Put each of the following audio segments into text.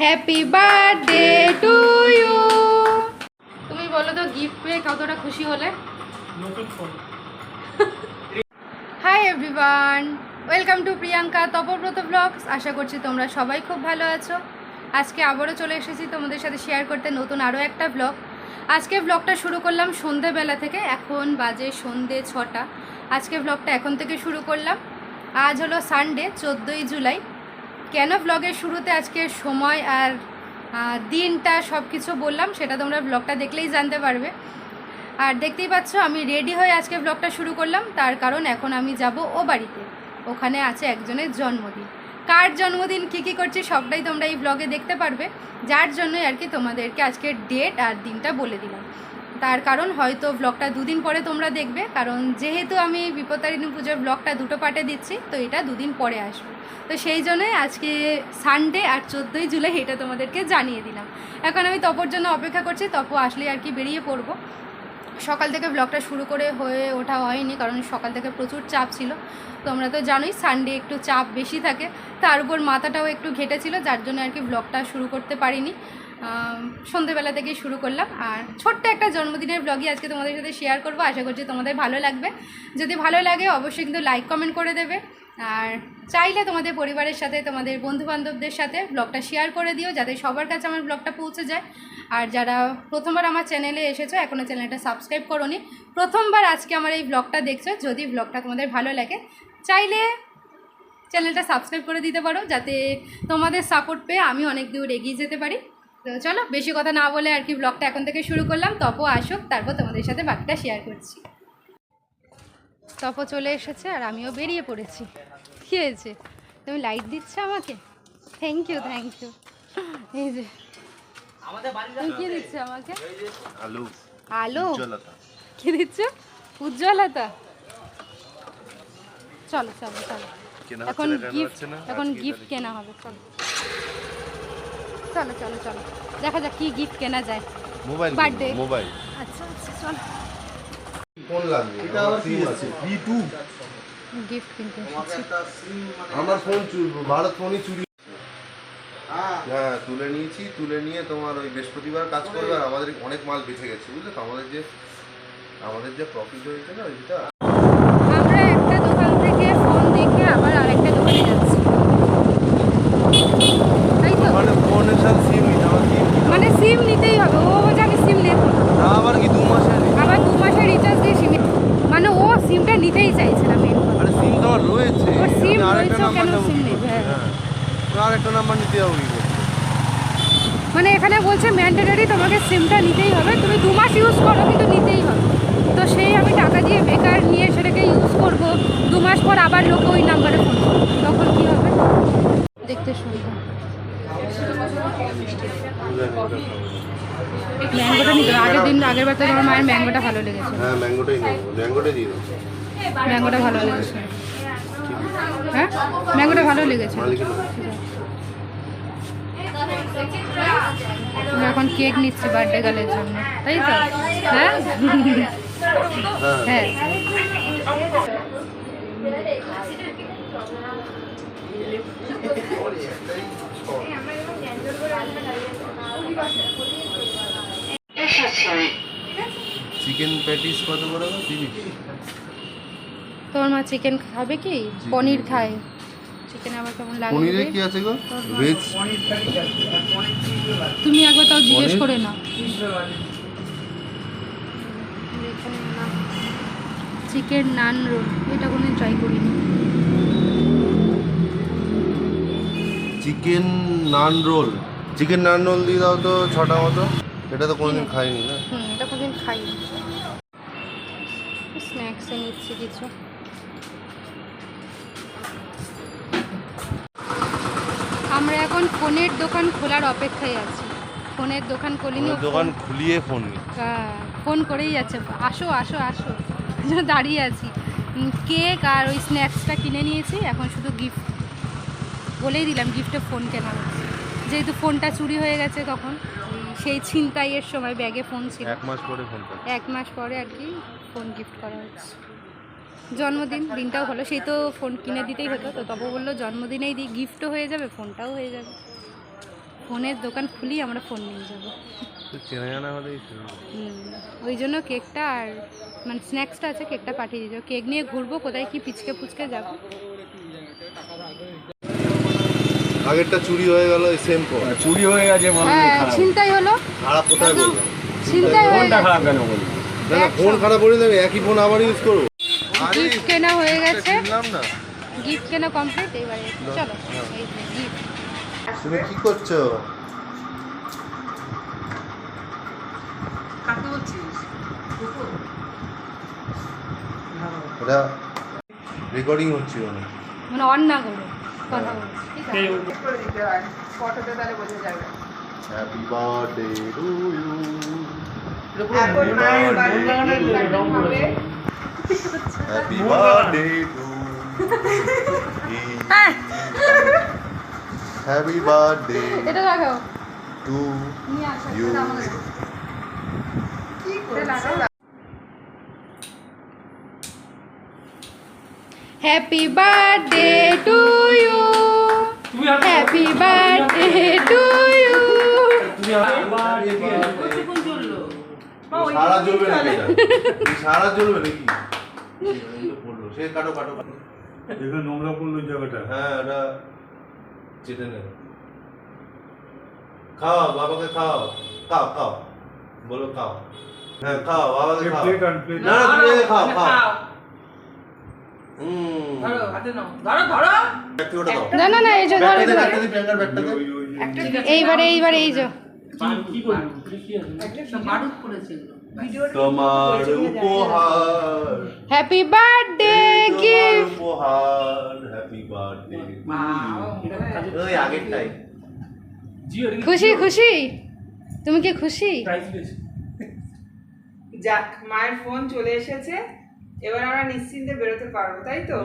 Happy birthday to you তুমি বলো তো গিফট পেয়ে কতটা খুশি হলে? Hi everyone welcome to Priyanka Tapabrata vlogs আশা করছি তোমরা সবাই খুব ভালো আছো। আজকে আবারও চলে এসেছি তোমাদের সাথে শেয়ার করতে নতুন আরও একটা ব্লগ আজকে ব্লগটা শুরু করলাম সন্ধেবেলা থেকে এখন বাজে সন্ধে ছটা। আজকে ব্লগটা এখন থেকে শুরু করলাম। আজ হলো সানডে চোদ্দোই জুলাই। কেন ব্লগের শুরুতে আজকে সময় আর দিনটা সব কিছু বললাম, সেটা তোমরা ব্লগটা দেখলেই জানতে পারবে। আর দেখতেই পাচ্ছ, আমি রেডি হয়ে আজকে ব্লগটা শুরু করলাম, তার কারণ এখন আমি যাব ও বাড়িতে। ওখানে আছে একজনের জন্মদিন। কার জন্মদিন, কী কী করছি, সবটাই তোমরা এই ব্লগে দেখতে পারবে। যার জন্যই আর কি তোমাদেরকে আজকে ডেট আর দিনটা বলে দিলাম। তার কারণ হয়তো ব্লগটা দুদিন পরে তোমরা দেখবে, কারণ যেহেতু আমি বিপত্তারিণী পুজোর ব্লগটা দুটো পার্টে দিচ্ছি, তো এটা দুদিন পরে আসবে। তো সেই জন্যই আজকে সানডে আর চোদ্দোই জুলাই এটা তোমাদেরকে জানিয়ে দিলাম। এখন আমি তপর জন্য অপেক্ষা করছি, তপ আসলে আর কি বেরিয়ে পড়ব। সকাল থেকে ব্লগটা শুরু করে হয়ে ওঠা হয়নি, কারণ সকাল থেকে প্রচুর চাপ ছিল। তোমরা তো জানোই সানডে একটু চাপ বেশি থাকে। তার উপর মাথাটাও একটু ঘেটেছিল, যার জন্য আর কি ব্লগটা শুরু করতে পারিনি। সন্ধেবেলা থেকেই শুরু করলাম। আর ছোট্ট একটা জন্মদিনের ব্লগই আজকে তোমাদের সাথে শেয়ার করব। আশা করছি তোমাদের ভালো লাগবে। যদি ভালো লাগে অবশ্যই কিন্তু লাইক কমেন্ট করে দেবে। আর চাইলে তোমাদের পরিবারের সাথে, তোমাদের বন্ধুবান্ধবদের সাথে ব্লগটা শেয়ার করে দিও যাতে সবার কাছে আমার ব্লগটা পৌঁছে যায়। আর যারা প্রথমবার আমার চ্যানেলে এসেছ এখনও চ্যানেলটা সাবস্ক্রাইব করোনি, প্রথমবার আজকে আমার এই ব্লগটা দেখছ, যদি ব্লগটা তোমাদের ভালো লাগে, চাইলে চ্যানেলটা সাবস্ক্রাইব করে দিতে পারো যাতে তোমাদের সাপোর্ট পেয়ে আমি অনেক দূর এগিয়ে যেতে পারি। তো চলো, বেশি কথা না বলে আর কি ব্লগটা এখন থেকে শুরু করলাম, তপ আসুক, তারপর তোমাদের সাথে বাকিটা শেয়ার করছি। তপ চলে এসেছে আর আমিও বেরিয়ে পড়েছি। কী হয়েছে? তুমি লাইট দিচ্ছ আমাকে? থ্যাংক ইউ থ্যাংক ইউ এই যে তুমি কি দিচ্ছ আমাকে? আলু। আলো? উজ্জ্বলতা। কি দিচ্ছ? উজ্জ্বলতা? চলো চলো চলো। এখন হচ্ছে না, কেনা গিফট এখন গিফট কেনা হবে চলো। চলো চলো চলো। দেখা যাক কি গিফট কেনা যায়। মোবাইল. কিনবো, মোবাইল। আচ্ছা আচ্ছা চলো। কোন লাগবে? এটা আবার আছে V2 গিফট কিনতে এসেছি। আমার ফোন চুরি ভারত ফোনই চুরি। হ্যাঁ। তুলে নিয়েছি তুলে নিয়ে তোমার ওই বৃহস্পতিবার কাজ করবে আর আমাদের অনেক মাল বেঁচে গেছে বুঝলে? তো আমাদের যে আমাদের যে প্রফিট হয়েছে না ওইটা আমরা একটা দোকান থেকে ফোন দেখে আবার আরেকটা দোকানে যাচ্ছি তাই তো মানে ফোনের সাথে সিম নিতে আমার সিম মানে সিম নিতেই হবে ও বলছে আমি সিম নেব না। আবার কি দু মাসের আবার দু মাসের রিচার্জ দিয়ে সিম মানে ও সিমটা নিতেই চাইছে না মেন কথা আরে সিম তো আমার রয়েছে ওর সিম আমি আরেকটা রয়েছে, ও নাম্বার কেন নেব সিম কি নেবে? করে? হ্যাঁ। হ্যাঁ আর একটা নাম্বার নিতে যাব মানে এখানে বলছে ম্যান্ডেটারি তোমাকে সিমটা নিতেই হবে। তুমি দু মাস ইউজ করো কিন্তু নিতেই হবে। তো সেই আমি টাকা দিয়ে বেকার নিয়ে সেটাকে ইউজ করব। দু মাস পর আবার লোকে ওই নাম্বারে ফোন তখন কি হবে? দেখতে সুন্দর ম্যাঙ্গোটা নিতে আগের দিন আগের বার তো তোমার মায়ের ম্যাঙ্গোটা ভালো লেগেছে। হ্যাঁ ম্যাঙ্গোটাই নেব। ম্যাঙ্গোটাই দিয়ে ম্যাঙ্গোটা ভালো লেগেছে। হ্যাঁ? ম্যাঙ্গোটা ভালো লেগেছে। এখন কেক নিচ্ছি বার্থডে গার্লের জন্য। তাই তো? হ্যাঁ? হ্যাঁ। হ্যাঁ চিকেন প্যাটিস কত করে তিরিশ। তোমার মা চিকেন খাবে কি? পনির খায়। চিকেন আবার কেমন লাগে পনিরে কি আছে গো? ভেজ তুমি একবার তাও জিজ্ঞেস করে না চিকেন নান রোল এটা কোনো ট্রাই করিনি। Chicken naan roll chicken naan roll দিয়ে দাও তো ছটা মতো। এটা তো কোনোদিন খাইনি না। হুম এটা কোনদিন খাই স্ন্যাক্সে নিচ্ছি কিছু। আমরা এখন ফোনের দোকান খোলার অপেক্ষায় আছি। ফোনের দোকান খুলিনি দোকান খুলিয়ে ফোন হ্যাঁ, ফোন করেই যাচ্ছে। আসো আসো আসো। দাঁড়িয়ে আছি। কেক আর ওই স্ন্যাক্সটা কিনে নিয়েছি এখন শুধু গিফট বলেই দিলাম গিফটে ফোন কেনা হচ্ছে। যেহেতু ফোনটা চুরি হয়ে গেছে তখন সেই ছিনতাইয়ের সময় ব্যাগে ফোন ছিল। এক মাস পরে ফোন এক মাস পরে আর কি ফোন গিফট করা হচ্ছে। জন্মদিন দিনটাও ভালো। সেই তো ফোন কিনে দিতেই হতো। তো তবে বলল জন্মদিনেই দিই গিফটও হয়ে যাবে ফোনটাও হয়ে যাবে। ফোনের দোকান খুলি আমরা ফোন নিয়ে যাব। তো চেনা জানা হলেই হুম, ওই জন্য কেকটা আর মানে স্ন্যাক্সটা আছে কেকটা পাঠিয়ে দিয়েছ কেক নিয়ে ঘুরবো কোথায় কি পিচকে পুচকে যাব। আগেরটা চুরি হয়ে গেল সেম ফোন চুরি হয়ে গেছে হ্যাঁ ছিনতাই হলো। খারাপ কোথায় বললাম? ছিনতাই হয়ে ফোনটা খারাপ কেন বলি না না ফোন খারাপ বলে দেবে একই ফোন আবার ইউজ করব। গিফট কেনা হয়ে গেছে। গিফট কেনা কমপ্লিট এবারে চলো গিফট তুমি কি করছ? এটা রেকর্ডিং হচ্ছিল না মানে অন না করো কথা বলো ঠিক আছে? Happy birthday to you happy birthday to happy birthday এটা লাগাও টু ইউ এটা আমাদের। Happy birthday to you happy birthday to you সারা জ্বলবে নাকি সারা জ্বলবে নাকি? পড়ল। সে কাটো কাটো এখানে নোংরা পড়ল জায়গাটা। হ্যাঁ ওটা চেটে নেবে খাও বাবাকে খাও। খাও খাও। বলো খাও। হ্যাঁ খাও বাবাকে খাও। না না তুমি খাও খাও। না না না এই যে ধরো এইবারে এইবারে এই যে। তোমার উপহার। হ্যাপি বার্থডে গিফট উপহার। হ্যাপি বার্থডে ওই আগেরটাই। খুশি খুশি? তুমি কি খুশি? যাক মায়ের ফোন চলে এসেছে। এবার আমরা নিশ্চিন্তে বেরোতে পারব তাই তো।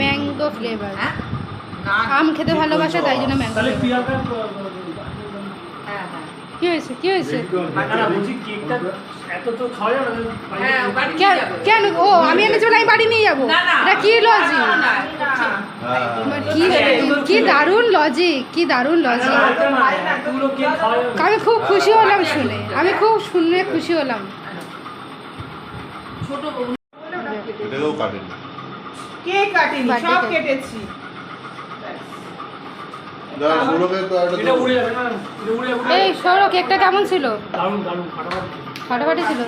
ম্যাঙ্গো ফ্লেভার আম খেতে ভালোবাসে তাই জন্য ম্যাঙ্গো তাহলে ফ্লেভার প্রিয়াঙ্কা হ্যাঁ হ্যাঁ কি হয়েছে? কি হয়েছে? হ্যাঁ কেন কেন? ও আমি এনেছি বলে আমি বাড়ি নিয়ে যাব? না না এটা কি লজিক না, না, না। হ্যাঁ। কি কি দারুণ লজিক কি লজিক আমি খুব খুশি হলাম শুনে। আমি খুব শুনে খুশি হলাম। ছোট বউ। এটাকেও কাটেন। কে কাটিনি? সব কেটেছি দাদা সুরকে তো একটা এটা দাও। উড়ে যাবে না এটা উড়ে যাবে এই সৌরভ কেকটা কেমন ছিল? দারুণ দারুণ ফাটাফাটি। ছিল?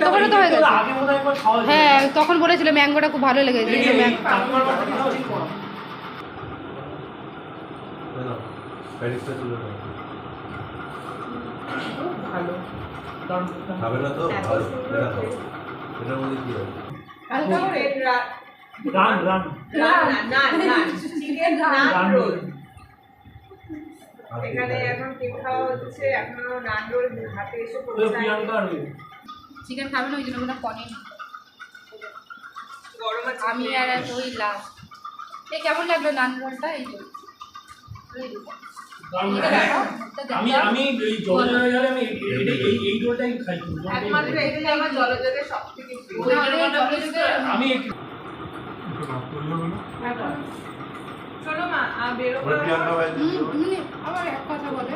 তোমারও তো হয়ে গেছে। আগে বোধহয় একবার খাওয়া হয়েছিল। হ্যাঁ তখন বলেছিল ম্যাঙ্গোটা খুব ভালো লেগেছে। খাবে না তো? ভালো। এটার মধ্যে কি রা- রান run. chicken naan naan roll. এখানে এখন কেক খাওয়া হচ্ছে এখনও নান রোল হাতে এসে। চিকেন খাবে না ওই জন্য ওটা পনির। গরম আছে আমি আর ওই লাস্ট এই কেমন লাগল নান রোলটা এই এটা আমি আমি এই জলে জলে গেলে আমি এই- এই- রোলটাই খাই। একমাত্র এটাই আমার জলযোগের সব থেকে প্রিয় ওই যে জলযোগে- আমি একটু শোনো মা আ, বেরো। ভাই আবার এক কথা বলে।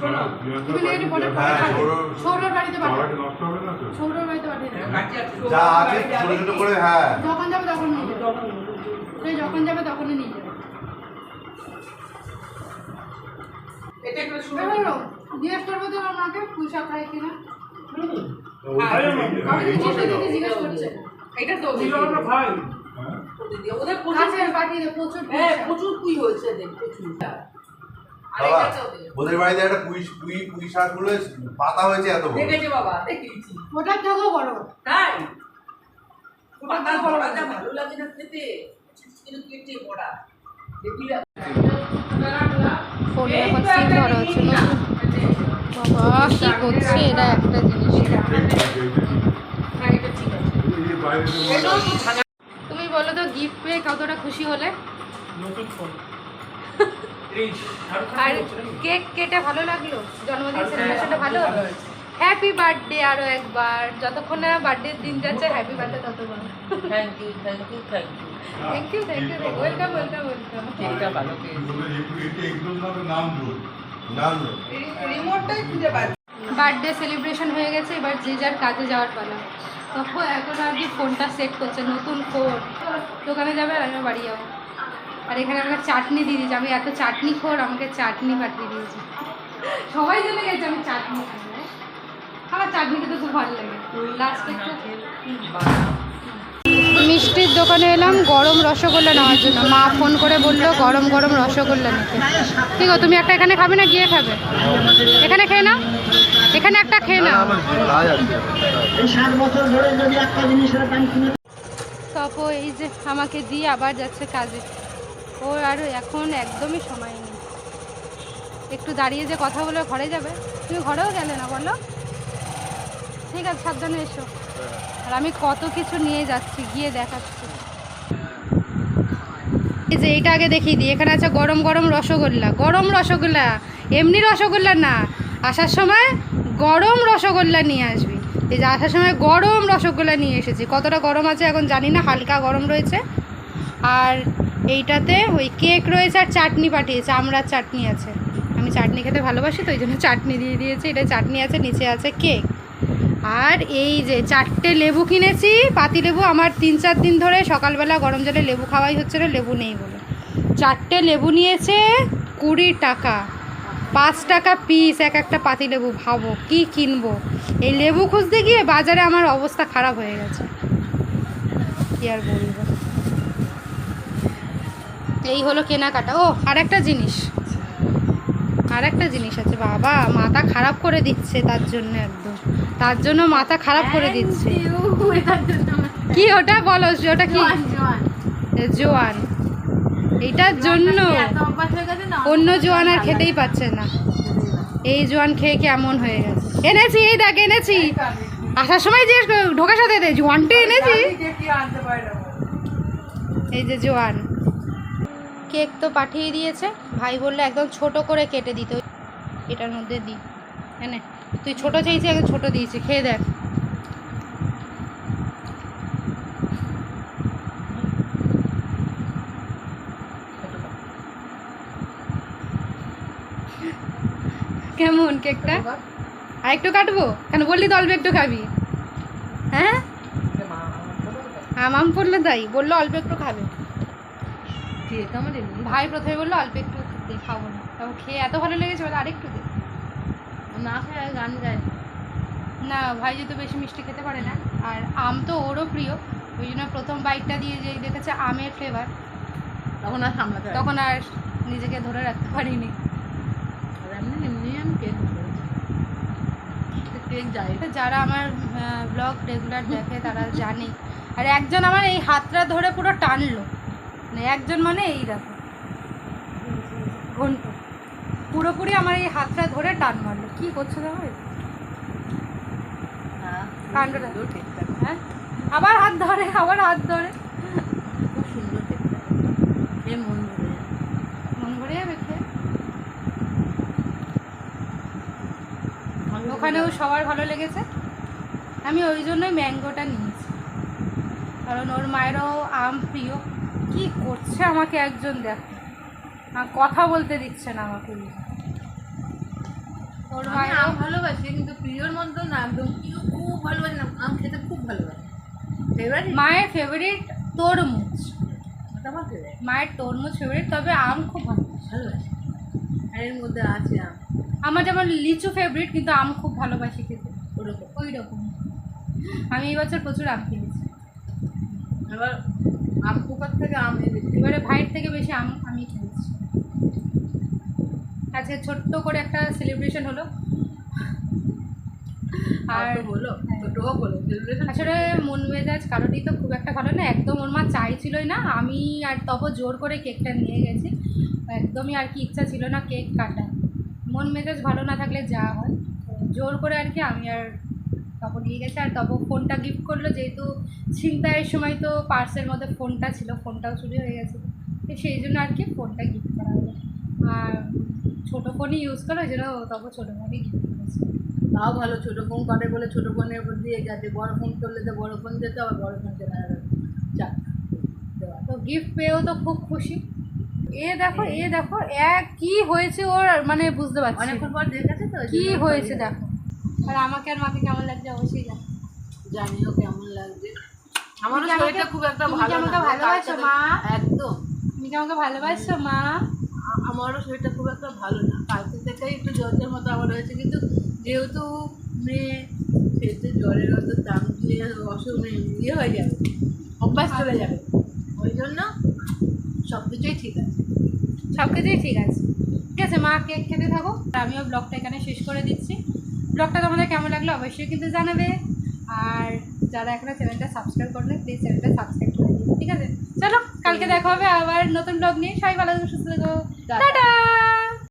শোনো তুমি লেগে পরে হ্যাঁ, সৌরভ- সৌরভ বাড়িতে পাঠাবে নষ্ট হবে না তো? সৌরভ বাড়িতে পাঠিয়ে যা আছে ছোট ছোট করে হ্যাঁ। যখন যাবে তখন নিয়ে যাবে। সে যখন যাবে তখনই নিয়ে যাবে। এটা একটু শুনো। এবারও জিজ্ঞেস করব তো আমার মাকে পয়সা খায় কিনা? খাই জিজ্ঞেস করছে। এটা তো ছিল আমরা খাই ওদের কাছে পাঠিয়ে প্রচুর হ্যাঁ প্রচুর পুই হয়েছে দেখ প্রচুর। বাবা ওদের। ওদের বাড়িতে একটা পুঁই পুঁই পুঁই শাক পাতা হয়েছে এত বড়। দেখেছে বাবা? দেখেছি ওটার থেকেও বড়। তাই? পাতা বড়াটা ভালো লাগে না খেতে। কিন্তু কেটে বড়া। দেখি ফোনে এখন ধরা হচ্ছে বাবা কি করছে? এটা একটা জিনিস। বলো তো গিফট পেয়ে কতটা খুশি হলে? নতুন ফোন আর কেক কেটে ভালো লাগল? জন্মদিন হ্যাঁ, সেলিব্রেশনটা ভালো? হ্যাপি বার্থডে আরও একবার। যতক্ষণ না বার্থডে দিন যাচ্ছে হ্যাপি বার্থডে ততক্ষণ। Thank you thank you thank you thank you thank you welcome welcome welcome কেকটা ভালো একদম নাম ধর না না রিমোটটাই খুঁজে পাচ্ছি। বার্থডে সেলিব্রেশন হয়ে গেছে এবার যে যার কাজে যাওয়ার পালা। তখন এখন আর কি ফোনটা সেট করছে নতুন ফোন দোকানে যাবে আর আমি বাড়ি যাব। আর এখানে আমাকে চাটনি দিয়ে দিয়েছে। আমি এত চাটনি খোর আমাকে চাটনি পাঠিয়ে দিয়েছি। সবাই জেনে গেছে আমি চাটনি? আমার চাটনি খেতে খুব ভালো লাগে। লাস্টে মিষ্টির দোকানে এলাম গরম রসগোল্লা নেওয়ার জন্য। মা ফোন করে বলল গরম গরম রসগোল্লা নিতে ঠিক আছে তুমি একটা এখানে খাবে না গিয়ে খাবে। এখানে খেয়ে নাও। এখানে একটা খেয়ে নাও। তপো এই যে আমাকে দিয়ে আবার যাচ্ছে কাজে। ও আর এখন একদমই সময় নেই। একটু দাঁড়িয়ে যে কথা বলে ঘরে যাবে। তুমি ঘরেও গেলে না বলো? ঠিক আছে সাবধানে এসো। আর আমি কত কিছু নিয়ে যাচ্ছি গিয়ে দেখাচ্ছি। এই যে এইটা আগে দেখিয়ে দিই। এখানে আছে গরম গরম রসগোল্লা। গরম রসগোল্লা। এমনি রসগোল্লা না। আসার সময় গরম রসগোল্লা নিয়ে আসবি। এই যে আসার সময় গরম রসগোল্লা নিয়ে এসেছি। কতটা গরম আছে এখন জানি না, হালকা গরম রয়েছে। আর এইটাতে ওই কেক রয়েছে আর চাটনি পাঠিয়েছে আমড়ার চাটনি আছে। আমি চাটনি খেতে ভালোবাসি তো ওই জন্য চাটনি দিয়ে দিয়েছি। এটা চাটনি আছে, নিচে আছে কেক। আর এই যে চারটে লেবু কিনেছি, পাতি লেবু আমার তিন চার দিন ধরে সকালবেলা গরম জলে লেবু খাওয়াই হচ্ছে না লেবু নেই বলে। চারটে লেবু নিয়েছে কুড়ি টাকা। পাঁচ টাকা পিস এক একটা পাতি লেবু ভাবো কি কিনবো? এই লেবু খুঁজতে গিয়ে বাজারে আমার অবস্থা খারাপ হয়ে গেছে। কি আর বলব? এই হলো কেনাকাটা। ও আর একটা জিনিস। আর একটা জিনিস আছে বাবা মাথা খারাপ করে দিচ্ছে তার জন্য একদম। তার জন্য মাথা খারাপ করে দিচ্ছে। কি ওটা বলো ওটা কি? জোয়ান। এইটার জন্য অন্য জোয়ান আর খেতেই পাচ্ছে না। এই জোয়ান খেয়ে কেমন হয়ে গেছে এনেছি, এই দেখ, এনেছি। আসার সময় যে ঢোকার সাথে দে, জোয়ানটা এনেছি। এই যে জোয়ান। কেক তো পাঠিয়ে দিয়েছে। ভাই বলল একদম ছোট করে কেটে দিতে। এটার মধ্যে দিই হ্যাঁ তুই ছোট চাইছি একদম ছোট দিয়েছি। খেয়ে দেখ কেমন কেকটা? আর একটু কাটবো? কেন বললি তো অল্প একটু খাবি। হ্যাঁ? আম পড়ল তাই। বলল অল্প একটু খাবে। ভাই প্রথমে বলল অল্প একটু খাব না। তারপর খেয়ে এত ভালো লেগেছে বলে আরেকটু দে। না খায় গান গায়। না ভাই যেহেতু বেশি মিষ্টি খেতে পারে না আর আম তো ওরও প্রিয় ওই জন্য প্রথম বাইকটা দিয়ে যেই দেখেছে আমের ফ্লেভার তখন আর সামলাতে তখন আর নিজেকে ধরে রাখতে পারিনি। আর এমনি এমনি আমি যাই তো যারা আমার ব্লগ রেগুলার দেখে তারা জানে। আর একজন আমার এই হাতটা ধরে পুরো টানলো। মানে একজন মানে এই দেখো। ঘন্ট। পুরোপুরি আমার এই হাতটা ধরে টান মারলো। কি করছ দেখো কাণ্ডটা হ্যাঁ? আবার হাত ধরে আবার হাত ধরে খুব সুন্দর কেকটা এ মন ভরে যায়। মন ভরে যাবে খেয়ে ওখানেও সবার ভালো লেগেছে। আমি ওই জন্যই ম্যাঙ্গোটা নিয়েছি। কারণ ওর মায়েরও আম প্রিয়। কি করছে আমাকে একজন দেখ। কথা বলতে দিচ্ছে না আমাকে। ওর মায়ের আম ভালোবাসি কিন্তু প্রিয়র মধ্যে না একদম প্রিয় খুব ভালোবাসে না আম খেতে খুব ভালোবাসে। ফেভারিট মায়ের ফেভারিট তরমুজ। মায়ের তরমুজ ফেভারিট তবে আম খুব ভালো। ভালোবাসে। আর এর মধ্যে আছে আম। আমার যেমন লিচু ফেভারিট কিন্তু আম খুব ভালোবাসি খেতে। ওরকম? ওই রকম আমি এই বছর প্রচুর আম কিনেছি। এবার আম পোকার থেকে আম এবারে ভাইয়ের থেকে বেশি আম আমি খেয়েছি আজকে ছোট্ট করে একটা সেলিব্রেশন হলো। আর হলো ছোটও হলো celebration আসলে মন মেজাজ কারোরই তো খুব একটা ভালো না একদম ওর মা চাইছিলই না আমি আর তপ জোর করে কেকটা নিয়ে গেছি। একদমই আর কি ইচ্ছা ছিল না কেক কাটা মন মেজাজ ভালো না থাকলে যা হয়। জোর করে আর কি আমি আর তখন নিয়ে গেছে। আর তপ ফোনটা গিফট করল যেহেতু ছিনতাইয়ের সময় তো পার্সের মধ্যে ফোনটা ছিল ফোনটাও চুরি হয়ে গেছে। তো সেই জন্য আর কি ফোনটা গিফট করা হলো। আর ছোটো ফোনই ইউজ করো ওই জন্য তপ ছোটো ফোনই গিফট করেছে। তাও ভালো ছোটো ফোন করে বলে ছোটো ফোনের উপর দিয়ে গেছে বড় ফোন করলে তো বড় ফোন যেতে আবার বড় ফোন কেনা দেওয়া ও গিফট পেয়েও তো খুব খুশি। এ দেখো এ দেখো এক কি হয়েছে ওর? মানে বুঝতে পারছি। অনেকক্ষণ পর দেখেছে তো কি হয়েছে দেখো। আর আমাকে আর মাকে কেমন লাগছে? অবশ্যই দেখো জানিও কেমন লাগছে। আমার শরীরটা খুব একটা ভালো আমাকে ভালোবাসো, মা? একদম। তুমি কি আমাকে ভালোবাসছো মা? আমারও শরীরটা খুব একটা ভালো না। কালকে থেকেই একটু জ্বরের মতো আমার হয়েছে কিন্তু যেহেতু মেয়ে সেহেতু জ্বরের মতো দাম দিয়ে অসুখ ইয়ে হয়ে যাবে। অভ্যাস চলে যাবে। ওই জন্য সব কিছুই ঠিক আছে। সব কিছুই ঠিক আছে। ঠিক আছে মা কেক খেতে থাকো। আর আমিও ব্লগটা এখানে শেষ করে দিচ্ছি। ব্লগটা তোমাদের কেমন লাগল অবশ্যই কিন্তু জানাবে। আর যারা এখনও চ্যানেলটা সাবস্ক্রাইব করলে প্লিজ চ্যানেলটা সাবস্ক্রাইব করে দিন ঠিক আছে? চলো কালকে দেখা হবে আবার নতুন ব্লগ নিয়ে। সবাই ভালো সুস্থ থাকো। টাটা!